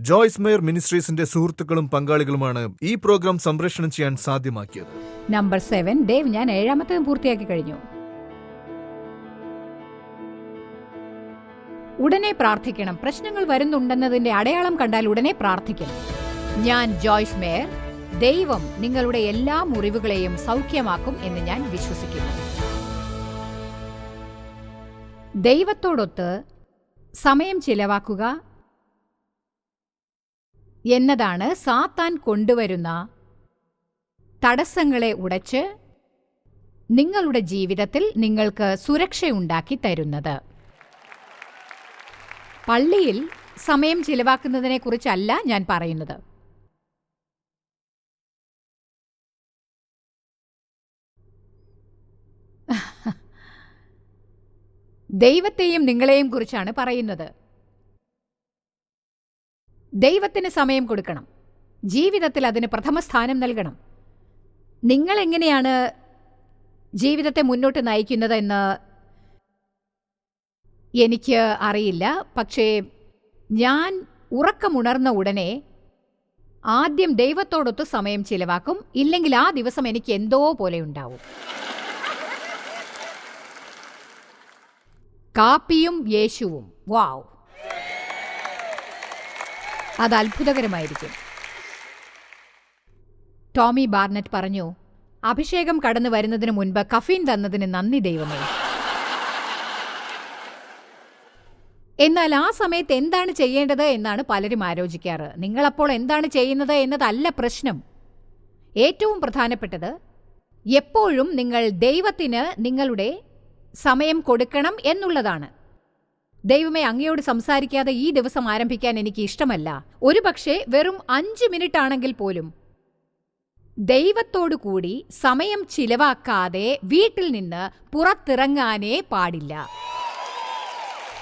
Joyce mayor മിനിസ്ട്രീസിന്റെ സുഹൃത്തുക്കളും പങ്കാളികളുമാണ് ഈ പ്രോഗ്രാം സംപ്രേഷണം ചെയ്യാൻ സാധ്യമാക്കിയത്. Number seven. ദേവ് ഞാൻ ഏഴാമത്തേതും പൂർത്തിയാക്കി കഴിഞ്ഞു. ഉടനെ പ്രാർത്ഥിക്കണം. പ്രശ്നങ്ങൾ വരുന്നുണ്ടെന്നതിന്റെ അടയാളം കണ്ടാൽ ഉടനെ പ്രാർത്ഥിക്കണം. ഞാൻ ജോയ്സ് മേയർ. ദൈവം നിങ്ങളുടെ എല്ലാ മുറിവുകളെയും സൗഖ്യമാക്കും എന്ന് ഞാൻ വിശ്വസിക്കുന്നു. ദൈവത്തോടൊത്ത് സമയം ചിലവാക്കുക എന്നതാണ് സാത്താൻ കൊണ്ടുവരുന്ന തടസ്സങ്ങളെ ഉടച്ച് നിങ്ങളുടെ ജീവിതത്തിൽ നിങ്ങൾക്ക് സുരക്ഷയുണ്ടാക്കി തരുന്നത്. പള്ളിയിൽ സമയം ചിലവാക്കുന്നതിനെക്കുറിച്ചല്ല ഞാൻ പറയുന്നത്. ദൈവത്തെയും നിങ്ങളെയും കുറിച്ചാണ് പറയുന്നത്. ദൈവത്തിന് സമയം കൊടുക്കണം. ജീവിതത്തിൽ അതിന് പ്രഥമ സ്ഥാനം നൽകണം. നിങ്ങൾ എങ്ങനെയാണ് ജീവിതത്തെ മുന്നോട്ട് നയിക്കുന്നത് എന്ന് എനിക്ക് അറിയില്ല. പക്ഷേ ഞാൻ ഉറക്കമുണർന്ന ഉടനെ ആദ്യം ദൈവത്തോടൊത്ത് സമയം ചിലവാക്കും. ഇല്ലെങ്കിൽ ആ ദിവസം എനിക്ക് എന്തോ പോലെ ഉണ്ടാവും. കാപ്പിയും യേശുവും. വാവ് അത് അത്ഭുതകരമായിരിക്കും. ടോമി ബാർനറ്റ് പറഞ്ഞു അഭിഷേകം കടന്നു വരുന്നതിന് മുൻപ് കഫീൻ തന്നതിന് നന്ദി ദൈവമേ. എന്നാൽ ആ സമയത്ത് എന്താണ് ചെയ്യേണ്ടത് എന്നാണ് പലരും ആലോചിക്കാറ്. നിങ്ങളപ്പോൾ എന്താണ് ചെയ്യുന്നത് എന്നതല്ല പ്രശ്നം. ഏറ്റവും പ്രധാനപ്പെട്ടത് എപ്പോഴും നിങ്ങൾ ദൈവത്തിന് നിങ്ങളുടെ സമയം കൊടുക്കണം എന്നുള്ളതാണ്. ദൈവമേ അങ്ങയോട് സംസാരിക്കാതെ ഈ ദിവസം ആരംഭിക്കാൻ എനിക്ക് ഇഷ്ടമല്ല. ഒരുപക്ഷെ വെറും അഞ്ച് മിനിറ്റ് ആണെങ്കിൽ പോലും. ദൈവത്തോടു കൂടി സമയം ചിലവാക്കാതെ വീട്ടിൽ നിന്ന് പുറത്തിറങ്ങാനേ പാടില്ല.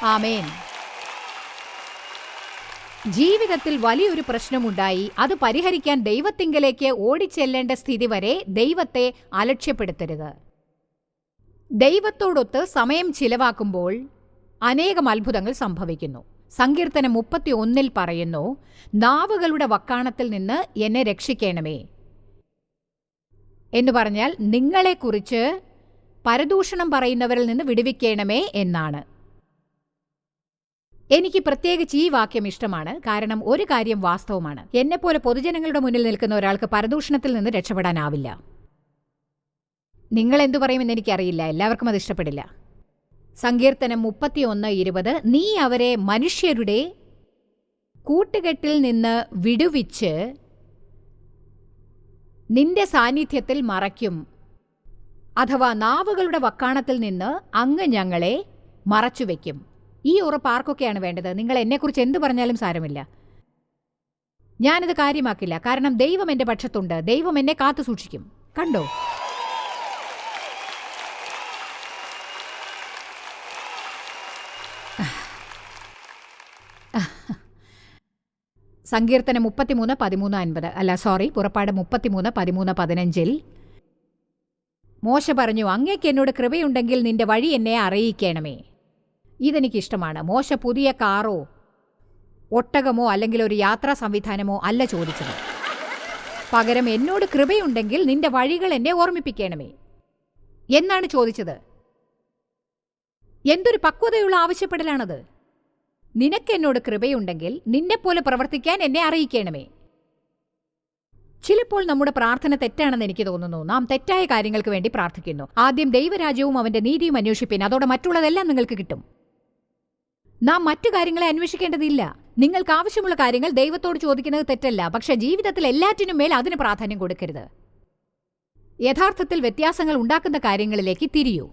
ആമേൻ. ജീവിതത്തിൽ വലിയൊരു പ്രശ്നമുണ്ടായി. അത് പരിഹരിക്കാൻ ദൈവത്തിങ്കലേക്ക് ഓടിച്ചെല്ലേണ്ട സ്ഥിതി വരെ ദൈവത്തെ അലക്ഷ്യപ്പെടുത്തരുത്. ദൈവത്തോടൊത്ത് സമയം ചിലവാക്കുമ്പോൾ അനേകം അത്ഭുതങ്ങൾ സംഭവിക്കുന്നു. സങ്കീർത്തനം മുപ്പത്തി ഒന്നിൽ പറയുന്നു നാവുകളുടെ വക്കാണത്തിൽ നിന്ന് എന്നെ രക്ഷിക്കണമേ. എന്ന് പറഞ്ഞാൽ നിങ്ങളെക്കുറിച്ച് പരദൂഷണം പറയുന്നവരിൽ നിന്ന് വിടുവിക്കണമേ എന്നാണ്. എനിക്ക് പ്രത്യേകിച്ച് ഈ വാക്യം ഇഷ്ടമാണ്. കാരണം ഒരു കാര്യം വാസ്തവമാണ്. എന്നെപ്പോലെ പൊതുജനങ്ങളുടെ മുന്നിൽ നിൽക്കുന്ന ഒരാൾക്ക് പരദൂഷണത്തിൽ നിന്ന് രക്ഷപ്പെടാനാവില്ല. നിങ്ങൾ എന്തു പറയുമെന്ന് എനിക്കറിയില്ല. എല്ലാവർക്കും അത് ഇഷ്ടപ്പെടില്ല. സങ്കീർത്തനം മുപ്പത്തിയൊന്ന് ഇരുപത് നീ അവരെ മനുഷ്യരുടെ കൂട്ടുകെട്ടിൽ നിന്ന് വിടുവിച്ച് നിന്റെ സാന്നിധ്യത്തിൽ മറയ്ക്കും. അഥവാ നാവുകളുടെ വക്കാണത്തിൽ നിന്ന് അങ്ങ് ഞങ്ങളെ മറച്ചു മറച്ചുവെക്കും. ഈ ഉറപ്പ് ആർക്കൊക്കെയാണ് വേണ്ടത്? നിങ്ങൾ എന്നെക്കുറിച്ച് എന്ത് പറഞ്ഞാലും സാരമില്ല. ഞാനത് കാര്യമാക്കില്ല. കാരണം ദൈവം എന്റെ പക്ഷത്തുണ്ട്. ദൈവം എന്നെ കാത്തു സൂക്ഷിക്കും. കണ്ടോ? സങ്കീർത്തനം മുപ്പത്തിമൂന്ന് പതിമൂന്ന് അൻപത്. അല്ല സോറി പുറപ്പാട് മുപ്പത്തിമൂന്ന് പതിമൂന്ന് പതിനഞ്ചിൽ. മോശ പറഞ്ഞു അങ്ങേക്ക് എന്നോട് കൃപയുണ്ടെങ്കിൽ നിന്റെ വഴി എന്നെ അറിയിക്കണമേ. ഇതെനിക്കിഷ്ടമാണ്. മോശ പുതിയ കാറോ ഒട്ടകമോ അല്ലെങ്കിൽ ഒരു യാത്രാ സംവിധാനമോ അല്ല ചോദിച്ചത്. പകരം എന്നോട് കൃപയുണ്ടെങ്കിൽ നിന്റെ വഴികൾ എന്നെ ഓർമ്മിപ്പിക്കണമേ. എന്നാണ് ചോദിച്ചത്. എന്തൊരു പക്വതയുള്ള ആവശ്യപ്പെടലാണത്. നിനക്ക് എന്നോട് കൃപയുണ്ടെങ്കിൽ നിന്നെപ്പോലെ പ്രവർത്തിക്കാൻ എന്നെ അറിയിക്കണമേ. ചിലപ്പോൾ നമ്മുടെ പ്രാർത്ഥന തെറ്റാണെന്ന് എനിക്ക് തോന്നുന്നു. നാം തെറ്റായ കാര്യങ്ങൾക്ക് വേണ്ടി പ്രാർത്ഥിക്കുന്നു. ആദ്യം ദൈവരാജ്യവും അവന്റെ നീതിയും അന്വേഷിപ്പിൻ. അതോടെ മറ്റുള്ളതെല്ലാം നിങ്ങൾക്ക് കിട്ടും. നാം മറ്റു കാര്യങ്ങളെ അന്വേഷിക്കേണ്ടതില്ല. നിങ്ങൾക്ക് ആവശ്യമുള്ള കാര്യങ്ങൾ ദൈവത്തോട് ചോദിക്കുന്നത് തെറ്റല്ല. പക്ഷെ ജീവിതത്തിൽ എല്ലാറ്റിനും മേൽ അതിന് പ്രാധാന്യം കൊടുക്കരുത്. യഥാർത്ഥത്തിൽ വ്യത്യാസങ്ങൾ ഉണ്ടാക്കുന്ന കാര്യങ്ങളിലേക്ക് തിരിയൂ.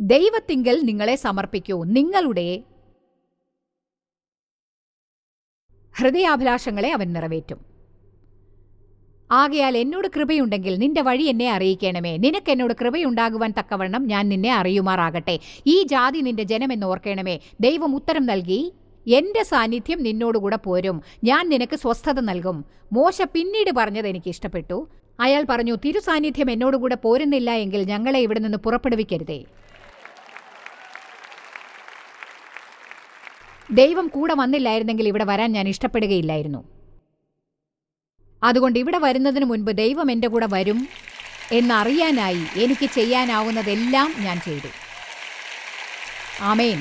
ദൈവത്തിങ്കൽ നിങ്ങളെ സമർപ്പിക്കൂ. നിങ്ങളുടെ ഹൃദയാഭിലാഷങ്ങളെ അവൻ നിറവേറ്റും. ആകയാൽ എന്നോട് കൃപയുണ്ടെങ്കിൽ നിന്റെ വഴി എന്നെ അറിയിക്കണമേ. നിനക്ക് എന്നോട് കൃപയുണ്ടാകുവാൻ തക്കവണ്ണം ഞാൻ നിന്നെ അറിയുമാറാകട്ടെ. ഈ ജാതി നിന്റെ ജനമെന്ന് ഓർക്കണമേ. ദൈവം ഉത്തരം നൽകി എന്റെ സാന്നിധ്യം നിന്നോടുകൂടെ പോരും. ഞാൻ നിനക്ക് സ്വസ്ഥത നൽകും. മോശ പിന്നീട് പറഞ്ഞത് എനിക്ക് ഇഷ്ടപ്പെട്ടു. അയാൾ പറഞ്ഞു തിരുസാന്നിധ്യം എന്നോടുകൂടെ പോരുന്നില്ല എങ്കിൽ ഞങ്ങളെ ഇവിടെ നിന്ന് പുറപ്പെടുവിക്കരുതേ. ദൈവം കൂടെ വന്നില്ലായിരുന്നെങ്കിൽ ഇവിടെ വരാൻ ഞാൻ ഇഷ്ടപ്പെടുകയില്ലായിരുന്നു. അതുകൊണ്ട് ഇവിടെ വരുന്നതിന് മുൻപ് ദൈവം എന്റെ കൂടെ വരും എന്നറിയാനായി എനിക്ക് ചെയ്യാനാവുന്നതെല്ലാം ഞാൻ ചെയ്തു. ആമേൻ.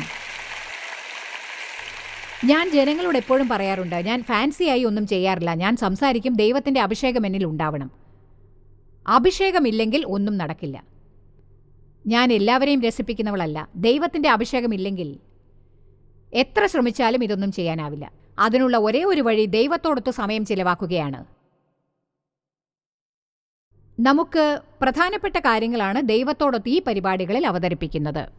ഞാൻ ജനങ്ങളോട് എപ്പോഴും പറയാറുണ്ട് ഞാൻ ഫാൻസിയായി ഒന്നും ചെയ്യാറില്ല ഞാൻ സംസാരിക്കും ദൈവത്തിന്റെ അഭിഷേകം എന്നിൽ ഉണ്ടാവണം. അഭിഷേകമില്ലെങ്കിൽ ഒന്നും നടക്കില്ല. ഞാൻ എല്ലാവരെയും രസിപ്പിക്കുന്നവളല്ല ദൈവത്തിന്റെ അഭിഷേകമില്ലെങ്കിൽ എത്ര ശ്രമിച്ചാലും ഇതൊന്നും ചെയ്യാനാവില്ല. അതിനുള്ള ഒരേ ഒരു വഴി ദൈവത്തോടൊത്ത് സമയം ചിലവാക്കുകയാണ്. നമുക്ക് പ്രധാനപ്പെട്ട കാര്യങ്ങളാണ് ദൈവത്തോടൊത്ത് ഈ പരിപാടികളിൽ അവതരിപ്പിക്കുന്നത്.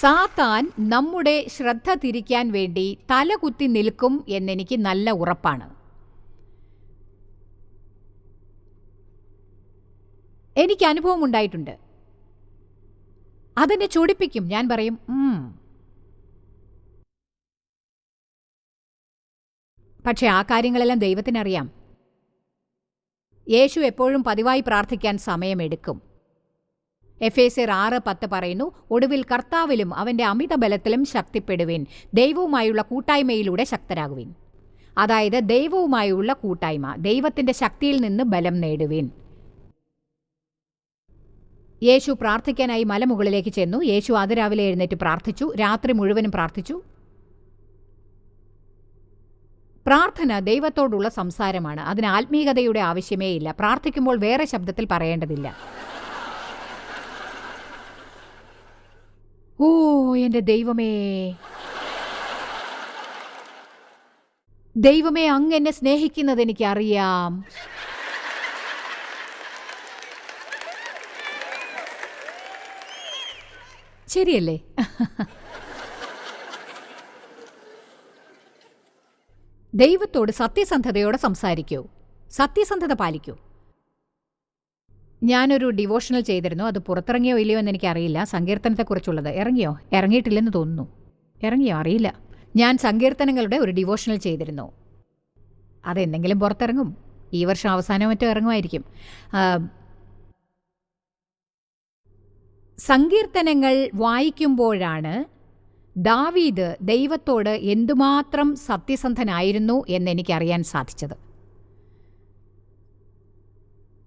സാത്താൻ നമ്മുടെ ശ്രദ്ധ തിരിക്കാൻ വേണ്ടി തലകുത്തി നിൽക്കും എന്നെനിക്ക് നല്ല ഉറപ്പാണ്. എനിക്ക് അനുഭവം ഉണ്ടായിട്ടുണ്ട്. അതെന്നെ ചൊടിപ്പിക്കും. ഞാൻ പറയും. പക്ഷെ ആ കാര്യങ്ങളെല്ലാം ദൈവത്തിനറിയാം. യേശു എപ്പോഴും പതിവായി പ്രാർത്ഥിക്കാൻ സമയമെടുക്കും. എഫ് എസ് ആറ് പത്ത് പറയുന്നു ഒടുവിൽ കർത്താവിലും അവന്റെ അമിത ബലത്തിലും ശക്തിപ്പെടുവിൻ. ദൈവവുമായുള്ള കൂട്ടായ്മയിലൂടെ ശക്തരാകുവിൻ. അതായത് ദൈവവുമായുള്ള കൂട്ടായ്മ ദൈവത്തിന്റെ ശക്തിയിൽ നിന്ന് ബലം നേടുവിൻ. യേശു പ്രാർത്ഥിക്കാനായി മലമുകളിലേക്ക് ചെന്നു. യേശു അതിരാവിലെ എഴുന്നേറ്റ് പ്രാർത്ഥിച്ചു. രാത്രി മുഴുവനും പ്രാർത്ഥിച്ചു. പ്രാർത്ഥന ദൈവത്തോടുള്ള സംസാരമാണ്. അതിന് ആത്മീയതയുടെ ആവശ്യമേ ഇല്ല. പ്രാർത്ഥിക്കുമ്പോൾ വേറെ ശബ്ദത്തിൽ പറയേണ്ടതില്ല. ഓ എന്റെ ദൈവമേ. ദൈവമേ അങ്ങ് എന്നെ സ്നേഹിക്കുന്നത് എനിക്കറിയാം. ശരിയല്ലേ? ദൈവത്തോട് സത്യസന്ധതയോടെ സംസാരിക്കൂ. സത്യസന്ധത പാലിക്കൂ. ഞാനൊരു ഡിവോഷണൽ ചെയ്തിരുന്നു. അത് പുറത്തിറങ്ങിയോ ഇല്ലയോ എന്ന് എനിക്കറിയില്ല. സങ്കീർത്തനത്തെക്കുറിച്ചുള്ളത്. ഇറങ്ങിയോ? ഇറങ്ങിയിട്ടില്ലെന്ന് തോന്നുന്നു. ഇറങ്ങിയോ? അറിയില്ല. ഞാൻ സങ്കീർത്തനങ്ങളുടെ ഒരു ഡിവോഷണൽ ചെയ്തിരുന്നു. അതെന്തെങ്കിലും പുറത്തിറങ്ങും. ഈ വർഷം അവസാനം മറ്റോ ഇറങ്ങുമായിരിക്കും. സങ്കീർത്തനങ്ങൾ വായിക്കുമ്പോഴാണ് ദാവീദ് ദൈവത്തോട് എന്തുമാത്രം സത്യസന്ധനായിരുന്നു എന്നെനിക്കറിയാൻ സാധിച്ചത്.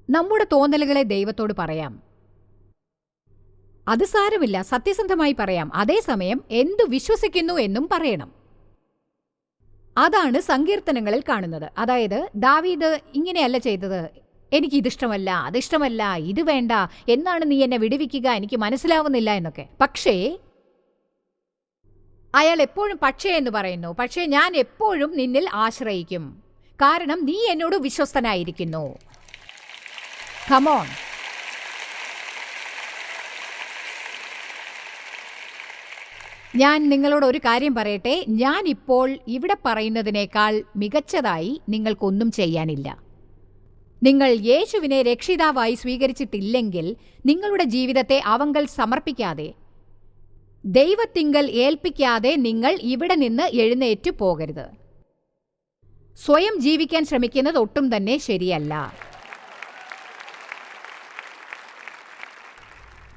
നമ്മുടെ തോന്നലുകളെ ദൈവത്തോട് പറയാം. അത് സാരമില്ല സത്യസന്ധമായി പറയാം. അതേസമയം എന്തു വിശ്വസിക്കുന്നു എന്നും പറയണം. അതാണ് സങ്കീർത്തനങ്ങളിൽ കാണുന്നത്. അതായത് ദാവീദ് ഇങ്ങനെയല്ല ചെയ്തത്. എനിക്ക് ഇതിഷ്ടമല്ല അതിഷ്ടമല്ല ഇത് വേണ്ട എന്നാണ് നീ എന്നെ വിടുവിക്കുക എനിക്ക് മനസ്സിലാവുന്നില്ല എന്നൊക്കെ. പക്ഷേ അയാൾ എപ്പോഴും പക്ഷേ എന്ന് പറയുന്നു. പക്ഷേ ഞാൻ എപ്പോഴും നിന്നിൽ ആശ്രയിക്കും. കാരണം നീ എന്നോട് വിശ്വസ്തനായിരിക്കുന്നു. കമോൺ ഞാൻ നിങ്ങളോട് ഒരു കാര്യം പറയട്ടെ? ഞാൻ ഇപ്പോൾ ഇവിടെ പറയുന്നതിനേക്കാൾ മികച്ചതായി നിങ്ങൾക്കൊന്നും ചെയ്യാനില്ല. നിങ്ങൾ യേശുവിനെ രക്ഷിതാവായി സ്വീകരിച്ചിട്ടില്ലെങ്കിൽ നിങ്ങളുടെ ജീവിതത്തെ അവങ്കൽ സമർപ്പിക്കാതെ ദൈവത്തിങ്കൽ ഏൽപ്പിക്കാതെ നിങ്ങൾ ഇവിടെ നിന്ന് എഴുന്നേറ്റു പോകരുത്. സ്വയം ജീവിക്കാൻ ശ്രമിക്കുന്നത് ഒട്ടും തന്നെ ശരിയല്ല.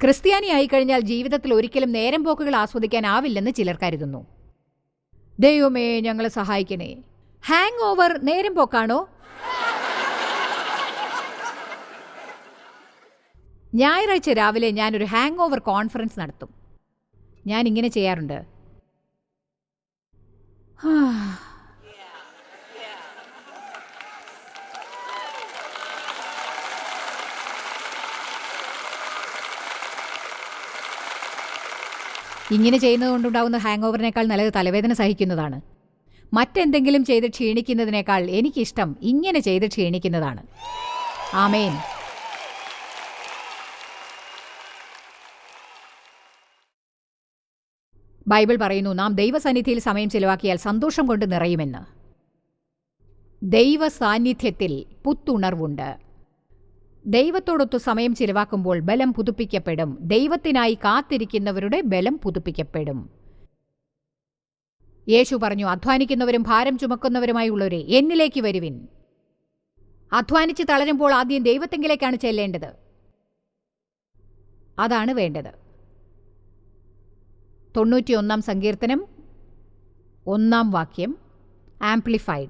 ക്രിസ്ത്യാനി ആയിക്കഴിഞ്ഞാൽ ജീവിതത്തിൽ ഒരിക്കലും നേരം പോക്കുകൾ ആസ്വദിക്കാനാവില്ലെന്ന് ചിലർ കരുതുന്നു. ദൈവമേ ഞങ്ങളെ സഹായിക്കണേ. ഹാങ് ഓവർ നേരം പോക്കാണോ? ഞായറാഴ്ച രാവിലെ ഞാനൊരു ഹാങ് ഓവർ കോൺഫറൻസ് നടത്തും. ഞാൻ ഇങ്ങനെ ചെയ്യാറുണ്ട്. ഇങ്ങനെ ചെയ്യുന്നതുകൊണ്ടുണ്ടാകുന്ന ഹാങ് ഓവറിനേക്കാൾ നല്ലത് തലവേദന സഹിക്കുന്നതാണ്. മറ്റെന്തെങ്കിലും ചെയ്ത് ക്ഷീണിക്കുന്നതിനേക്കാൾ എനിക്കിഷ്ടം ഇങ്ങനെ ചെയ്ത് ക്ഷീണിക്കുന്നതാണ്. ആമേൻ. ബൈബിൾ പറയുന്നു നാം ദൈവസന്നിധിയിൽ സമയം ചിലവാക്കിയാൽ സന്തോഷം കൊണ്ട് നിറയുമെന്ന്. ദൈവ സാന്നിധ്യത്തിൽ പുത്തുണർവുണ്ട്. ദൈവത്തോടൊത്തു സമയം ചിലവാക്കുമ്പോൾ ബലം പുതുപ്പിക്കപ്പെടും. ദൈവത്തിനായി കാത്തിരിക്കുന്നവരുടെ ബലം പുതുപ്പിക്കപ്പെടും. യേശു പറഞ്ഞു അധ്വാനിക്കുന്നവരും ഭാരം ചുമക്കുന്നവരുമായുള്ളവരെ എന്നിലേക്ക് വരുവിൻ. അധ്വാനിച്ച് തളരുമ്പോൾ ആദ്യം ദൈവത്തെങ്കിലേക്കാണ് ചെല്ലേണ്ടത്. അതാണ് വേണ്ടത്. തൊണ്ണൂറ്റിയൊന്നാം സങ്കീർത്തനം ഒന്നാം വാക്യം ആംപ്ലിഫൈഡ്.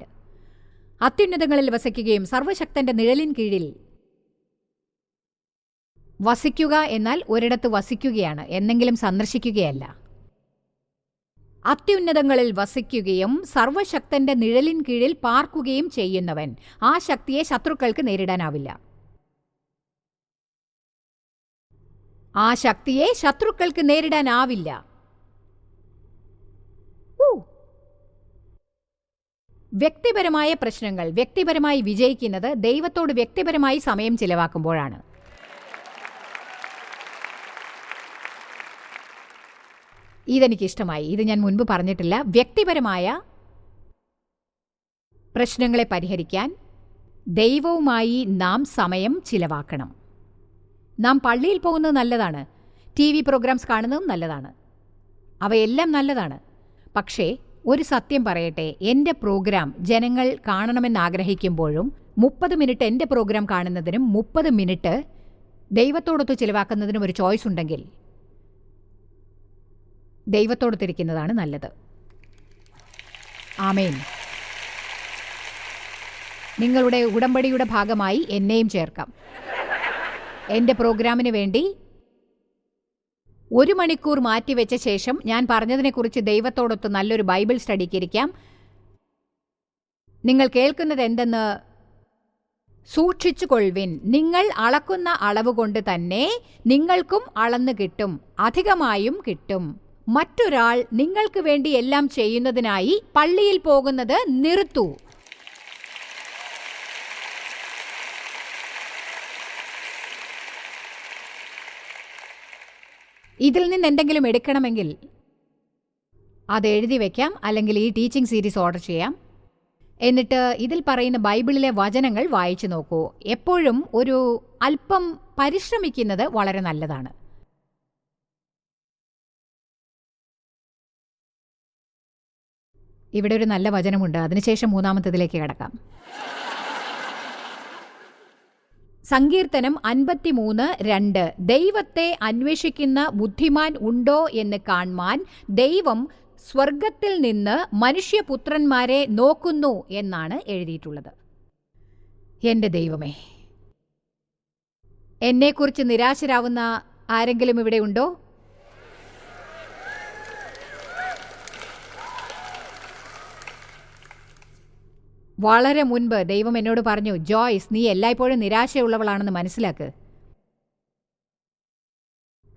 അത്യുന്നതങ്ങളിൽ വസിക്കുകയും സർവശക്തന്റെ നിഴലിൻ കീഴിൽ വസിക്കുക എന്നാൽ ഒരിടത്ത് വസിക്കുകയാണ് എന്നെങ്കിലും സന്ദർശിക്കുകയല്ല. അത്യുന്നതങ്ങളിൽ വസിക്കുകയും സർവശക്തന്റെ നിഴലിൻ കീഴിൽ പാർക്കുകയും ചെയ്യുന്നവൻ ആ ശക്തിയെ ശത്രുക്കൾക്ക് നേരിടാനാവില്ല. ആ ശക്തിയെ ശത്രുക്കൾക്ക് നേരിടാനാവില്ല. വ്യക്തിപരമായ പ്രശ്നങ്ങൾ വ്യക്തിപരമായി വിജയിക്കുന്നത് ദൈവത്തോട് വ്യക്തിപരമായി സമയം ചിലവാക്കുമ്പോഴാണ്. ഇതെനിക്കിഷ്ടമായി. ഇത് ഞാൻ മുൻപ് പറഞ്ഞിട്ടില്ല. വ്യക്തിപരമായ പ്രശ്നങ്ങളെ പരിഹരിക്കാൻ ദൈവവുമായി നാം സമയം ചിലവാക്കണം. നാം പള്ളിയിൽ പോകുന്നത് നല്ലതാണ്. ടി വി പ്രോഗ്രാംസ് കാണുന്നതും നല്ലതാണ്. അവയെല്ലാം നല്ലതാണ്. പക്ഷേ ഒരു സത്യം പറയട്ടെ എന്റെ പ്രോഗ്രാം ജനങ്ങൾ കാണണമെന്ന് ആഗ്രഹിക്കുമ്പോഴും മുപ്പത് മിനിറ്റ് എന്റെ പ്രോഗ്രാം കാണുന്നതിനും മുപ്പത് മിനിറ്റ് ദൈവത്തോടൊത്ത് ചിലവാക്കുന്നതിനും ഒരു ചോയ്സ് ഉണ്ടെങ്കിൽ ദൈവത്തോടൊത്തിരിക്കുന്നതാണ് നല്ലത്. ആമേൻ. നിങ്ങളുടെ ഉടമ്പടിയുടെ ഭാഗമായി എന്നെയും ചേർക്കാം. എന്റെ പ്രോഗ്രാമിന് വേണ്ടി ഒരു മണിക്കൂർ മാറ്റിവെച്ച ശേഷം ഞാൻ പറഞ്ഞതിനെക്കുറിച്ച് ദൈവത്തോടൊത്ത് നല്ലൊരു ബൈബിൾ സ്റ്റഡിക്ക് ഇരിക്കാം നിങ്ങൾ കേൾക്കുന്നത് എന്തെന്ന് സൂക്ഷിച്ചു കൊൾവിൻ നിങ്ങൾ അളക്കുന്ന അളവ് കൊണ്ട് തന്നെ നിങ്ങൾക്കും അളന്നു കിട്ടും അധികമായും കിട്ടും. മറ്റൊരാൾ നിങ്ങൾക്ക് വേണ്ടി എല്ലാം ചെയ്യുന്നതിനായി പള്ളിയിൽ പോകുന്നത് നിർത്തൂ ഇതിൽ നിന്ന് എന്തെങ്കിലും എടുക്കണമെങ്കിൽ അത് എഴുതി വെക്കാം അല്ലെങ്കിൽ ഈ ടീച്ചിങ് സീരീസ് ഓർഡർ ചെയ്യാം. എന്നിട്ട് ഇതിൽ പറയുന്ന ബൈബിളിലെ വചനങ്ങൾ വായിച്ചു നോക്കൂ. എപ്പോഴും ഒരു അല്പം പരിശ്രമിക്കുന്നത് വളരെ നല്ലതാണ്. ഇവിടെ ഒരു നല്ല വചനമുണ്ട്. അതിനുശേഷം മൂന്നാമത്തേതിലേക്ക് കിടക്കാം. സങ്കീർത്തനം അൻപത്തിമൂന്ന് രണ്ട്. ദൈവത്തെ അന്വേഷിക്കുന്ന ബുദ്ധിമാൻ ഉണ്ടോ എന്ന് കാണുവാൻ ദൈവം സ്വർഗത്തിൽ നിന്ന് മനുഷ്യപുത്രന്മാരെ നോക്കുന്നു എന്നാണ് എഴുതിയിട്ടുള്ളത്. എന്റെ ദൈവമേ എന്നെക്കുറിച്ച് നിരാശരാവുന്ന ആരെങ്കിലും ഇവിടെ ഉണ്ടോ? വളരെ മുൻപ് ദൈവം എന്നോട് പറഞ്ഞു ജോയ്സ് നീ എല്ലായ്പ്പോഴും നിരാശയുള്ളവളാണെന്ന് മനസ്സിലാക്ക്.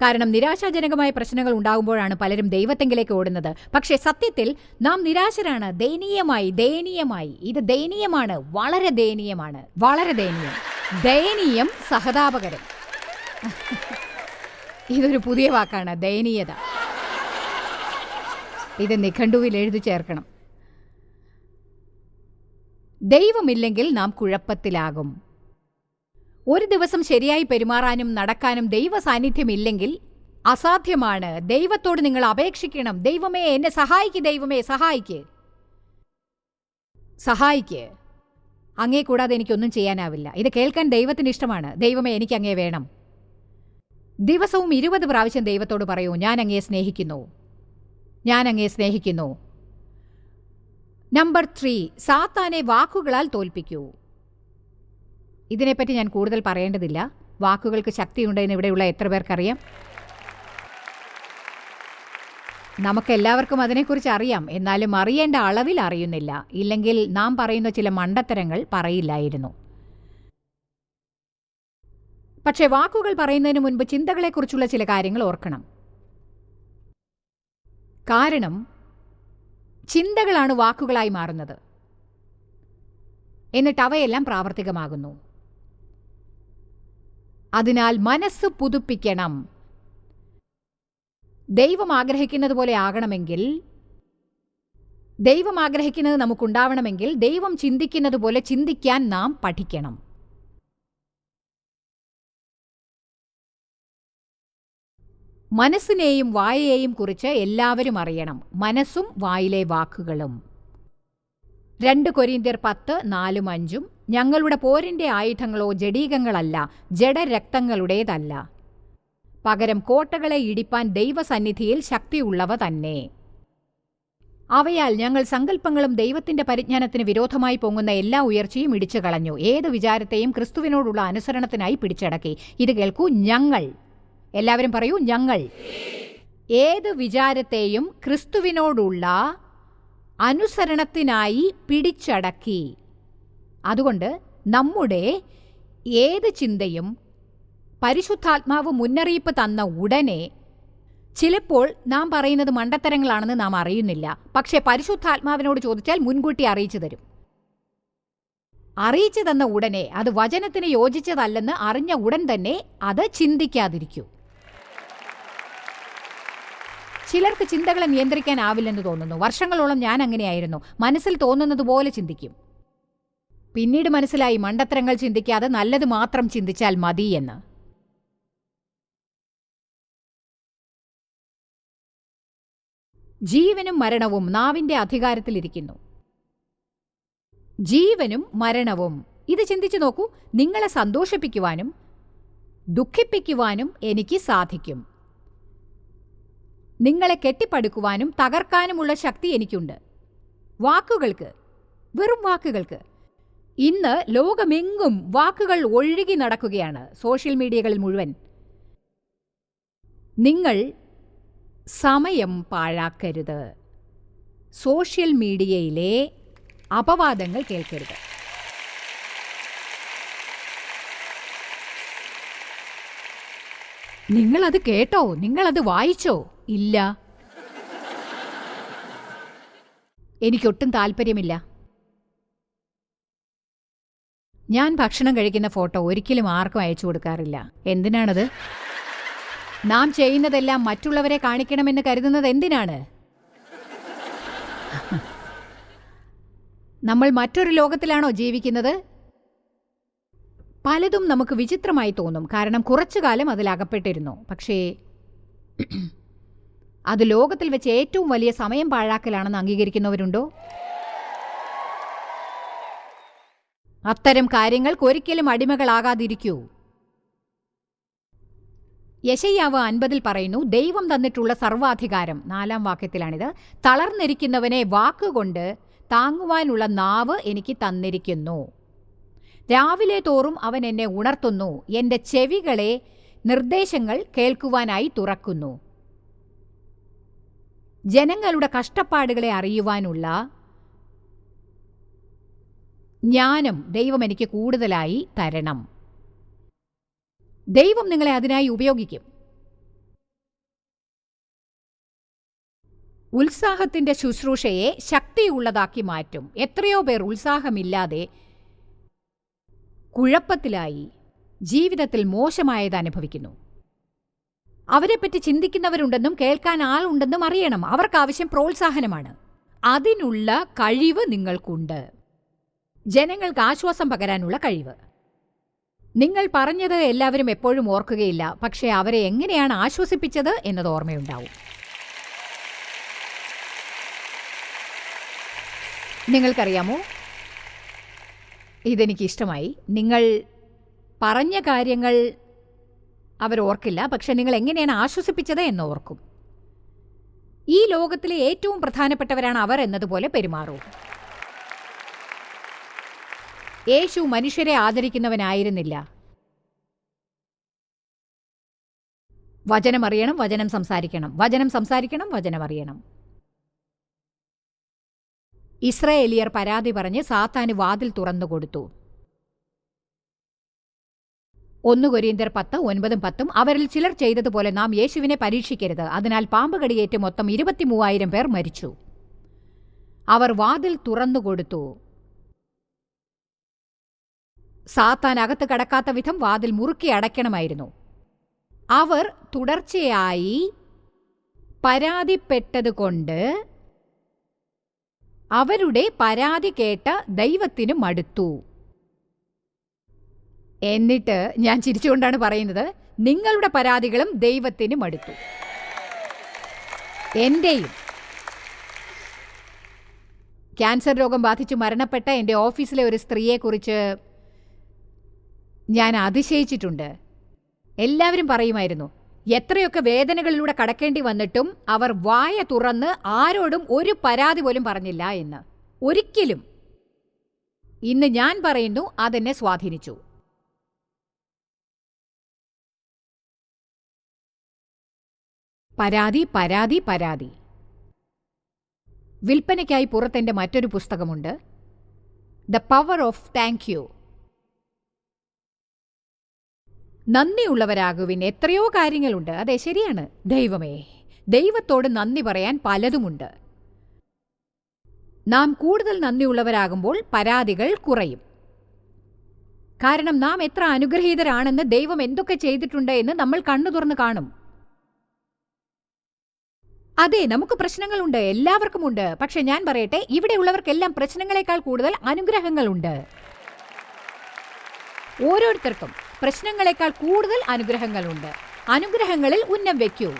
കാരണം നിരാശാജനകമായ പ്രശ്നങ്ങൾ ഉണ്ടാകുമ്പോഴാണ് പലരും ദൈവത്തെങ്കിലേക്ക് ഓടുന്നത്. പക്ഷേ സത്യത്തിൽ നാം നിരാശരാണ്. ദയനീയമായി ദയനീയമായി. ഇത് ദയനീയമാണ്. വളരെ ദയനീയമാണ്. വളരെ ദയനീയം. ദയനീയം സഹതാപകരം. ഇതൊരു പുതിയ വാക്കാണ്. ദയനീയത. ഇത് നിഘണ്ടുവിൽ എഴുതി ചേർക്കണം. ദൈവമില്ലെങ്കിൽ നാം കുഴപ്പത്തിലാകും. ഒരു ദിവസം ശരിയായി പെരുമാറാനും നടക്കാനും ദൈവ സാന്നിധ്യമില്ലെങ്കിൽ അസാധ്യമാണ്. ദൈവത്തോട് നിങ്ങൾ അപേക്ഷിക്കണം. ദൈവമേ എന്നെ സഹായിക്ക് ദൈവമേ സഹായിക്ക്. സഹായിക്ക്. അങ്ങേ കൂടാതെ എനിക്കൊന്നും ചെയ്യാനാവില്ല. ഇത് കേൾക്കാൻ ദൈവത്തിന് ഇഷ്ടമാണ്. ദൈവമേ എനിക്ക് അങ്ങേ വേണം. ദിവസവും ഇരുപത് പ്രാവശ്യം ദൈവത്തോട് പറയൂ ഞാൻ അങ്ങേ സ്നേഹിക്കുന്നു. ഞാൻ അങ്ങേ സ്നേഹിക്കുന്നു. നമ്പർ ത്രീ സാത്താനെ വാക്കുകളാൽ തോൽപ്പിക്കൂ. ഇതിനെപ്പറ്റി ഞാൻ കൂടുതൽ പറയേണ്ടതില്ല. വാക്കുകൾക്ക് ശക്തിയുണ്ടെന്ന് ഇവിടെയുള്ള എത്ര പേർക്കറിയാം? നമുക്കെല്ലാവർക്കും അതിനെക്കുറിച്ച് അറിയാം. എന്നാലും അറിയേണ്ട അളവിൽ അറിയുന്നില്ല. ഇല്ലെങ്കിൽ നാം പറയുന്ന ചില മണ്ടത്തരങ്ങൾ പറയില്ലായിരുന്നു. പക്ഷേ വാക്കുകൾ പറയുന്നതിന് മുൻപ് ചിന്തകളെക്കുറിച്ചുള്ള ചില കാര്യങ്ങൾ ഓർക്കണം. കാരണം ചിന്തകളാണ് വാക്കുകളായി മാറുന്നത്. എന്നിട്ട് അവയെല്ലാം പ്രാവർത്തികമാകുന്നു. അതിനാൽ മനസ്സ് പുതുപ്പിക്കണം. ദൈവം ആഗ്രഹിക്കുന്നത് പോലെ ആകണമെങ്കിൽ ദൈവം ആഗ്രഹിക്കുന്നത് നമുക്കുണ്ടാവണമെങ്കിൽ ദൈവം ചിന്തിക്കുന്നത് പോലെ ചിന്തിക്കാൻ നാം പഠിക്കണം. മനസ്സിനെയും വായയെയും കുറിച്ച് എല്ലാവരും അറിയണം. മനസ്സും വായിലെ വാക്കുകളും. രണ്ട് കൊരീന്ത്യർ പത്ത് നാലും അഞ്ചും. ഞങ്ങളുടെ പോരിന്റെ ആയുധങ്ങളോ ജഡീകങ്ങളല്ല ജഡരക്തങ്ങളുടേതല്ല. പകരം കോട്ടകളെ ഇടിപ്പാൻ ദൈവസന്നിധിയിൽ ശക്തിയുള്ളവ തന്നെ. അവയാൽ ഞങ്ങൾ സങ്കല്പങ്ങളും ദൈവത്തിന്റെ പരിജ്ഞാനത്തിന് വിരോധമായി പൊങ്ങുന്ന എല്ലാ ഉയർച്ചയും ഇടിച്ചു കളഞ്ഞു ഏത് വിചാരത്തെയും ക്രിസ്തുവിനോടുള്ള അനുസരണത്തിനായി പിടിച്ചടക്കി. ഇത് കേൾക്കൂ ഞങ്ങൾ. എല്ലാവരും പറയൂ ഞങ്ങൾ. ഏത് വിചാരത്തെയും ക്രിസ്തുവിനോടുള്ള അനുസരണത്തിനായി പിടിച്ചടക്കി. അതുകൊണ്ട് നമ്മുടെ ഏത് ചിന്തയും പരിശുദ്ധാത്മാവ് മുന്നറിയിപ്പ് തന്ന ഉടനെ ചിലപ്പോൾ നാം പറയുന്നത് മണ്ടത്തരങ്ങളാണെന്ന് നാം അറിയുന്നില്ല. പക്ഷേ പരിശുദ്ധാത്മാവിനോട് ചോദിച്ചാൽ മുൻകൂട്ടി അറിയിച്ചു തരും. അറിയിച്ചു തന്ന ഉടനെ അത് വചനത്തിന് യോജിച്ചതല്ലെന്ന് അറിഞ്ഞ ഉടൻ തന്നെ അത് ചിന്തിക്കാതിരിക്കൂ. ചിലർക്ക് ചിന്തകളെ നിയന്ത്രിക്കാനാവില്ലെന്ന് തോന്നുന്നു. വർഷങ്ങളോളം ഞാൻ അങ്ങനെയായിരുന്നു. മനസ്സിൽ തോന്നുന്നത് പോലെ ചിന്തിക്കും. പിന്നീട് മനസ്സിലായി മണ്ടത്തരങ്ങൾ ചിന്തിക്കാതെ നല്ലത് മാത്രം ചിന്തിച്ചാൽ മതി എന്ന്. ജീവനും മരണവും നാവിന്റെ അധികാരത്തിലിരിക്കുന്നു ജീവനും മരണവും. ഇത് ചിന്തിച്ചു നോക്കൂ. നിങ്ങളെ സന്തോഷിപ്പിക്കുവാനും ദുഃഖിപ്പിക്കുവാനും എനിക്ക് സാധിക്കും. നിങ്ങളെ കെട്ടിപ്പടുക്കുവാനും തകർക്കാനുമുള്ള ശക്തി എനിക്കുണ്ട്. വാക്കുകൾക്ക് വെറും വാക്കുകൾക്ക്. ഇന്ന് ലോകമെങ്ങും വാക്കുകൾ ഒഴുകി നടക്കുകയാണ് സോഷ്യൽ മീഡിയകളിൽ മുഴുവൻ. നിങ്ങൾ സമയം പാഴാക്കരുത്. സോഷ്യൽ മീഡിയയിലെ അപവാദങ്ങൾ കേൾക്കരുത്. നിങ്ങളത് കേട്ടോ? നിങ്ങളത് വായിച്ചോ? ഇല്ല. എനിക്കൊട്ടും താല്പര്യമില്ല. ഞാൻ ഭക്ഷണം കഴിക്കുന്ന ഫോട്ടോ ഒരിക്കലും ആർക്കും അയച്ചു കൊടുക്കാറില്ല. എന്തിനാണത്? നാം ചെയ്യുന്നതെല്ലാം മറ്റുള്ളവരെ കാണിക്കണമെന്ന് കരുതുന്നത് എന്തിനാണ്? നമ്മൾ മറ്റൊരു ലോകത്തിലാണോ ജീവിക്കുന്നത്? പലതും നമുക്ക് വിചിത്രമായി തോന്നും. കാരണം കുറച്ചു കാലം അതിൽ അകപ്പെട്ടിരുന്നു പക്ഷേ അത് ലോകത്തിൽ വെച്ച് ഏറ്റവും വലിയ സമയം പാഴാക്കലാണെന്ന് അംഗീകരിക്കുന്നവരുണ്ടോ? അത്തരം കാര്യങ്ങൾക്ക് ഒരിക്കലും അടിമകളാകാതിരിക്കൂ. യശയ്യാവ് അൻപതിൽ പറയുന്നു ദൈവം തന്നിട്ടുള്ള സർവാധികാരം നാലാം വാക്യത്തിലാണിത് തളർന്നിരിക്കുന്നവനെ വാക്കുകൊണ്ട് താങ്ങുവാനുള്ള നാവ് എനിക്ക് തന്നിരിക്കുന്നു. രാവിലെ തോറും അവൻ എന്നെ ഉണർത്തുന്നു. എന്റെ ചെവികളെ നിർദ്ദേശങ്ങൾ കേൾക്കുവാനായി തുറക്കുന്നു. ജനങ്ങളുടെ കഷ്ടപ്പാടുകളെ അറിയുവാനുള്ള ജ്ഞാനം ദൈവം എനിക്ക് കൂടുതലായി തരണം. ദൈവം നിങ്ങളെ അതിനായി ഉപയോഗിക്കും. ഉത്സാഹത്തിന്റെ ശുശ്രൂഷയെ ശക്തിയുള്ളതാക്കി മാറ്റും. എത്രയോ പേർ ഉത്സാഹമില്ലാതെ കുഴപ്പത്തിലായി. ജീവിതത്തിൽ മോശമായത് അനുഭവിക്കുന്നു. അവരെപ്പറ്റി ചിന്തിക്കുന്നവരുണ്ടെന്നും കേൾക്കാൻ ആളുണ്ടെന്നും അറിയണം. അവർക്ക് ആവശ്യം പ്രോത്സാഹനമാണ്. അതിനുള്ള കഴിവ് നിങ്ങൾക്കുണ്ട്. ജനങ്ങൾക്ക് ആശ്വാസം പകരാനുള്ള കഴിവ്. നിങ്ങൾ പറഞ്ഞത് എല്ലാവരും എപ്പോഴും ഓർക്കുകയില്ല. പക്ഷേ അവരെ എങ്ങനെയാണ് ആശ്വസിപ്പിച്ചത് എന്നത് ഓർമ്മയുണ്ടാവും. നിങ്ങൾക്കറിയാമോ? ഇതെനിക്ക് ഇഷ്ടമായി നിങ്ങൾ പറഞ്ഞ കാര്യങ്ങൾ അവർ ഓർക്കില്ല. പക്ഷെ നിങ്ങൾ എങ്ങനെയാണ് ആശ്വസിപ്പിച്ചത് എന്ന് ഓർക്കും. ഈ ലോകത്തിലെ ഏറ്റവും പ്രധാനപ്പെട്ടവരാണ് അവർ എന്നതുപോലെ പെരുമാറൂ. യേശു മനുഷ്യരെ ആദരിക്കുന്നവനായിരുന്നില്ല. വചനം അറിയണം വചനം സംസാരിക്കണം. വചനം സംസാരിക്കണം വചനം അറിയണം. ഇസ്രയേലിയർ പരാതി പറഞ്ഞ് സാത്താന് വാതിൽ തുറന്നുകൊടുത്തു ഒന്ന് കൊരിയന്തർ പത്ത് ഒൻപതും പത്തും അവരിൽ ചിലർ ചെയ്തതുപോലെ നാം യേശുവിനെ പരീക്ഷിക്കരുത്. അതിനാൽ പാമ്പുകടിയേറ്റ് മൊത്തം ഇരുപത്തിമൂവായിരം പേർ മരിച്ചു. അവർ വാതിൽ തുറന്നുകൊടുത്തു സാത്താൻ അകത്ത് കടക്കാത്ത വിധം വാതിൽ മുറുക്കി അടയ്ക്കണമായിരുന്നു. അവർ തുടർച്ചയായി പരാതിപ്പെട്ടതുകൊണ്ട് അവരുടെ പരാതി കേട്ട ദൈവത്തിന് മടുത്തു എന്നിട്ട് ഞാൻ ചിരിച്ചുകൊണ്ടാണ് പറയുന്നത് നിങ്ങളുടെ പരാതികളും ദൈവത്തിന് മടുത്തു എന്റെയും ക്യാൻസർ രോഗം ബാധിച്ചു മരണപ്പെട്ട എന്റെ ഓഫീസിലെ ഒരു സ്ത്രീയെക്കുറിച്ച് ഞാൻ അതിശയിച്ചിട്ടുണ്ട്. എല്ലാവരും പറയുമായിരുന്നു എത്രയൊക്കെ വേദനകളിലൂടെ കടക്കേണ്ടി വന്നിട്ടും അവർ വായ തുറന്ന് ആരോടും ഒരു പരാതി പോലും പറഞ്ഞില്ല എന്ന്. ഒരിക്കലും. ഇന്ന് ഞാൻ പറയുന്നു അതെന്നെ സ്വാധീനിച്ചു. പരാതി പരാതി പരാതി. വിൽപ്പനയ്ക്കായി പുറത്തെന്റെ മറ്റൊരു പുസ്തകമുണ്ട്. The power of thank you. നന്ദിയുള്ളവരാകുവിൻ. എത്രയോ കാര്യങ്ങളുണ്ട്. അതെ ശരിയാണ്. ദൈവമേ ദൈവത്തോട് നന്ദി പറയാൻ പലതുമുണ്ട്. നാം കൂടുതൽ നന്ദിയുള്ളവരാകുമ്പോൾ പരാതികൾ കുറയും. കാരണം നാം എത്ര അനുഗ്രഹീതരാണെന്ന് ദൈവം എന്തൊക്കെ ചെയ്തിട്ടുണ്ട് എന്ന് നമ്മൾ കണ്ണു തുറന്ന് കാണും. അതെ നമുക്ക് പ്രശ്നങ്ങളുണ്ട്. എല്ലാവർക്കുമുണ്ട്. പക്ഷെ ഞാൻ പറയട്ടെ ഇവിടെയുള്ളവർക്കെല്ലാം പ്രശ്നങ്ങളെക്കാൾ കൂടുതൽ അനുഗ്രഹങ്ങളുണ്ട്. ഓരോരുത്തർക്കും പ്രശ്നങ്ങളെക്കാൾ കൂടുതൽ അനുഗ്രഹങ്ങളുണ്ട്. അനുഗ്രഹങ്ങളിൽ ഉന്നം വയ്ക്കൂ.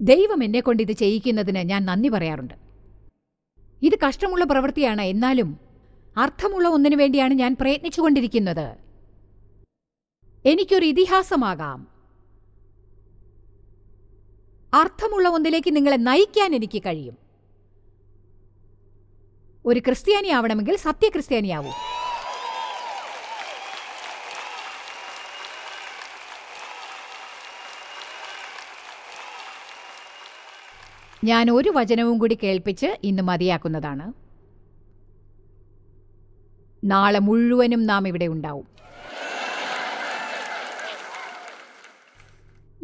ദൈവം എന്നെ കൊണ്ട് ഇത് ചെയ്യിക്കുന്നതിന് ഞാൻ നന്ദി പറയാറുണ്ട്. ഇത് കഷ്ടമുള്ള പ്രവൃത്തിയാണ്. എന്നാലും അർത്ഥമുള്ള ഒന്നിനു വേണ്ടിയാണ് ഞാൻ പ്രയത്നിച്ചുകൊണ്ടിരിക്കുന്നത്. എനിക്കൊരു ഇതിഹാസമാകാം. അർത്ഥമുള്ള ഒന്നിലേക്ക് നിങ്ങളെ നയിക്കാൻ എനിക്ക് കഴിയും. ഒരു ക്രിസ്ത്യാനി ആവണമെങ്കിൽ സത്യക്രിസ്ത്യാനിയാവൂ. ഞാൻ ഒരു വചനവും കൂടി കേൾപ്പിച്ച് ഇന്ന് മതിയാക്കുന്നതാണ്. നാളെ മുഴുവനും നാം ഇവിടെ ഉണ്ടാവും.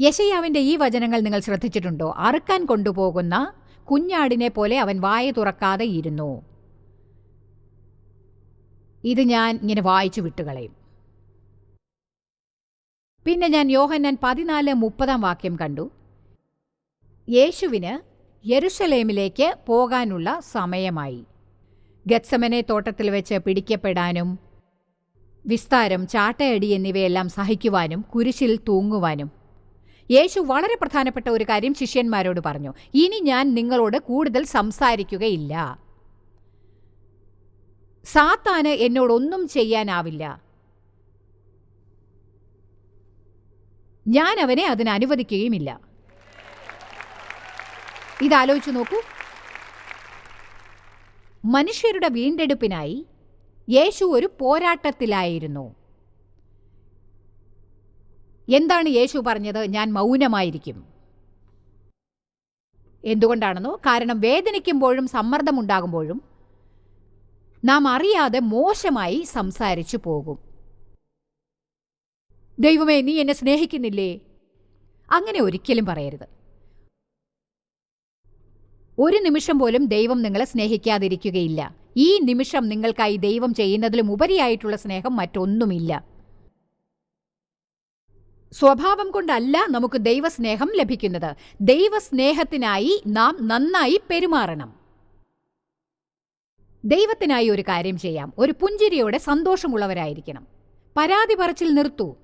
യശയാവിന്റെ ഈ വചനങ്ങൾ നിങ്ങൾ ശ്രദ്ധിച്ചിട്ടുണ്ടോ? അറുക്കാൻ കൊണ്ടുപോകുന്ന കുഞ്ഞാടിനെ പോലെ അവൻ വായ തുറക്കാതെ ഇരുന്നു. ഇത് ഞാൻ ഇങ്ങനെ വായിച്ചു വിട്ടുകളയും. പിന്നെ ഞാൻ യോഹന്നാൻ പതിനാല് മുപ്പതാം വാക്യം കണ്ടു. യേശുവിന് യെരുഷലേമിലേക്ക് പോകാനുള്ള സമയമായി. ഗത്സമനെ തോട്ടത്തിൽ വെച്ച് പിടിക്കപ്പെടാനും വിസ്താരം ചാട്ടയടി എന്നിവയെല്ലാം സഹിക്കുവാനും കുരിശിൽ തൂങ്ങുവാനും. യേശു വളരെ പ്രധാനപ്പെട്ട ഒരു കാര്യം ശിഷ്യന്മാരോട് പറഞ്ഞു. ഇനി ഞാൻ നിങ്ങളോട് കൂടുതൽ സംസാരിക്കുകയില്ല. സാത്താന് എന്നോടൊന്നും ചെയ്യാനാവില്ല. ഞാൻ അവനെ അതിന് അനുവദിക്കുകയുമില്ല. ഇതാലോചിച്ചു നോക്കൂ. മനുഷ്യരുടെ വീണ്ടെടുപ്പിനായി യേശു ഒരു പോരാട്ടത്തിലായിരുന്നു. എന്താണ് യേശു പറഞ്ഞത്? ഞാൻ മൗനമായിരിക്കും. എന്തുകൊണ്ടാണെന്നോ? കാരണം വേദനിക്കുമ്പോഴും സമ്മർദ്ദമുണ്ടാകുമ്പോഴും നാം അറിയാതെ മോശമായി സംസാരിച്ചു പോകും. ദൈവമേ നീ എന്നെ സ്നേഹിക്കുന്നില്ലേ? അങ്ങനെ ഒരിക്കലും പറയരുത്. ഒരു നിമിഷം പോലും ദൈവം നിങ്ങളെ സ്നേഹിക്കാതിരിക്കുകയില്ല. ഈ നിമിഷം നിങ്ങൾക്കായി ദൈവം ചെയ്യുന്നതിലും ഉപരിയായിട്ടുള്ള സ്നേഹം മറ്റൊന്നുമില്ല. സ്വഭാവം കൊണ്ടല്ല നമുക്ക് ദൈവസ്നേഹം ലഭിക്കുന്നത്. ദൈവസ്നേഹത്തിനായി നാം നന്നായി പെരുമാറണം. ദൈവത്തിനായി ഒരു കാര്യം ചെയ്യാം. ഒരു പുഞ്ചിരിയോടെ സന്തോഷമുള്ളവരായിരിക്കണം. പരാതി പറച്ചിൽ നിർത്തൂ.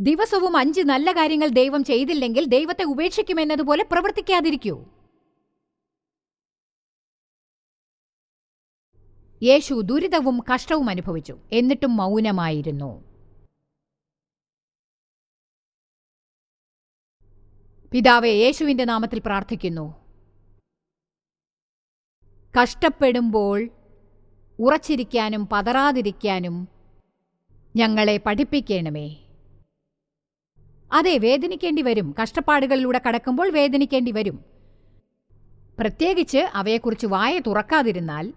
ദിവസവും അഞ്ച് നല്ല കാര്യങ്ങൾ ദൈവം ചെയ്തില്ലെങ്കിൽ ദൈവത്തെ ഉപേക്ഷിക്കുമെന്നതുപോലെ പ്രവർത്തിക്കാതിരിക്കൂ. യേശു ദുരിതവും കഷ്ടവും അനുഭവിച്ചു. എന്നിട്ടും മൗനമായിരുന്നു. പിതാവെ യേശുവിന്റെ നാമത്തിൽ പ്രാർത്ഥിക്കുന്നു. കഷ്ടപ്പെടുമ്പോൾ ഉറച്ചിരിക്കാനും പതറാതിരിക്കാനും ഞങ്ങളെ പഠിപ്പിക്കണമേ. അതെ വേദനിക്കേണ്ടി വരും. കഷ്ടപ്പാടുകളിലൂടെ കടക്കുമ്പോൾ വേദനിക്കേണ്ടി വരും. പ്രത്യേകിച്ച് അവയെക്കുറിച്ച് വായ തുറക്കാതിരുന്നാൽ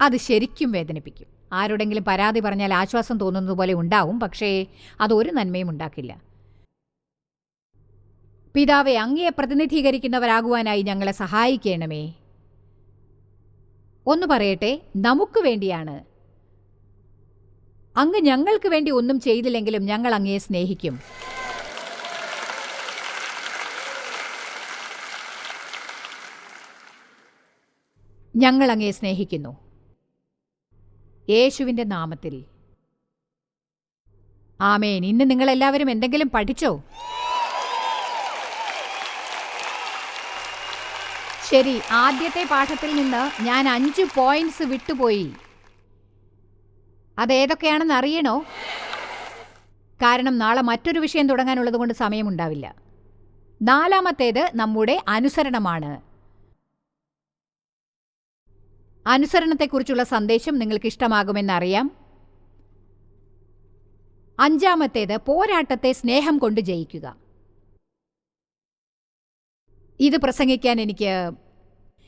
അത് ശരിക്കും വേദനിപ്പിക്കും. ആരോടെങ്കിലും പരാതി പറഞ്ഞാൽ ആശ്വാസം തോന്നുന്നതുപോലെ ഉണ്ടാവും പക്ഷേ അതൊരു നന്മയും ഉണ്ടാക്കില്ല. പിതാവെ അങ്ങയെ പ്രതിനിധീകരിക്കുന്നവരാകുവാനായി ഞങ്ങളെ സഹായിക്കണമേ. ഒന്ന് പറയട്ടെ നമുക്ക് വേണ്ടിയാണ്. അങ്ങ് ഞങ്ങൾക്ക് വേണ്ടി ഒന്നും ചെയ്തില്ലെങ്കിലും ഞങ്ങൾ അങ്ങയെ സ്നേഹിക്കും. ഞങ്ങൾ അങ്ങയെ സ്നേഹിക്കുന്നു. യേശുവിന്റെ നാമത്തിൽ. ആമേൻ. ഇന്ന് നിങ്ങളെല്ലാവരും എന്തെങ്കിലും പഠിച്ചോ? ശരി ആദ്യത്തെ പാഠത്തിൽ നിന്ന് ഞാൻ അഞ്ച് പോയിന്റ്സ് വിട്ടുപോയി. അതേതൊക്കെയാണെന്ന് അറിയണോ? കാരണം നാളെ മറ്റൊരു വിഷയം തുടങ്ങാനുള്ളത് കൊണ്ട് സമയമുണ്ടാവില്ല. നാലാമത്തേത് നമ്മുടെ അനുസരണമാണ്. അനുസരണത്തെക്കുറിച്ചുള്ള സന്ദേശം നിങ്ങൾക്ക് ഇഷ്ടമാകുമെന്നറിയാം അഞ്ചാമത്തേത് പോരാട്ടത്തെ സ്നേഹം കൊണ്ട് ജയിക്കുക. ഇത് പ്രസംഗിക്കാൻ എനിക്ക്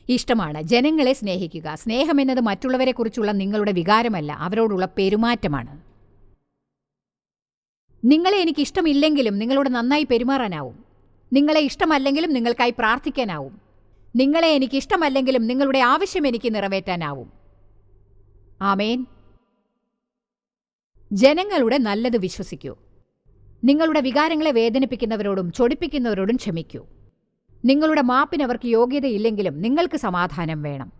ഇഷ്ടമാണ്. ജനങ്ങളെ സ്നേഹിക്കുക. സ്നേഹം എന്നത് മറ്റുള്ളവരെക്കുറിച്ചുള്ള നിങ്ങളുടെ വികാരമല്ല. അവരോടുള്ള പെരുമാറ്റമാണ്. നിങ്ങളെ എനിക്ക് ഇഷ്ടമില്ലെങ്കിലും നിങ്ങളോട് നന്നായി പെരുമാറാനാവും. നിങ്ങളെ ഇഷ്ടമല്ലെങ്കിലും നിങ്ങൾക്കായി പ്രാർത്ഥിക്കാനാവും. നിങ്ങളെ എനിക്ക് ഇഷ്ടമല്ലെങ്കിലും നിങ്ങളുടെ ആവശ്യം എനിക്ക് നിറവേറ്റാനാവും. ആമേൻ. ജനങ്ങളുടെ നല്ലത് വിശ്വസിക്കൂ. നിങ്ങളുടെ വികാരങ്ങളെ വേദനിപ്പിക്കുന്നവരോടും ചൊടിപ്പിക്കുന്നവരോടും ക്ഷമിക്കൂ. നിങ്ങളുടെ മാപ്പിന് അവർക്ക് യോഗ്യതയില്ലെങ്കിലും നിങ്ങൾക്ക് സമാധാനം വേണം.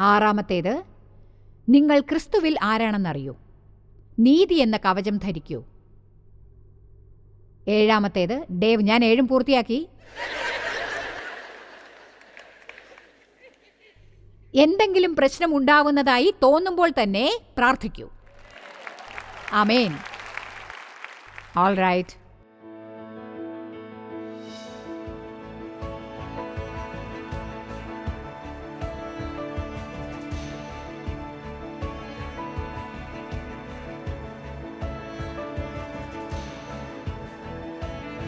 ആറാമത്തേത് നിങ്ങൾ ക്രിസ്തുവിൽ ആരാണെന്നറിയൂ. നീതി എന്ന കവചം ധരിക്കൂ. ഏഴാമത്തേത് ഡേവ് ഞാൻ ഏഴും പൂർത്തിയാക്കി. എന്തെങ്കിലും പ്രശ്നം ഉണ്ടാവുന്നതായി തോന്നുമ്പോൾ തന്നെ പ്രാർത്ഥിക്കൂ. Amen all right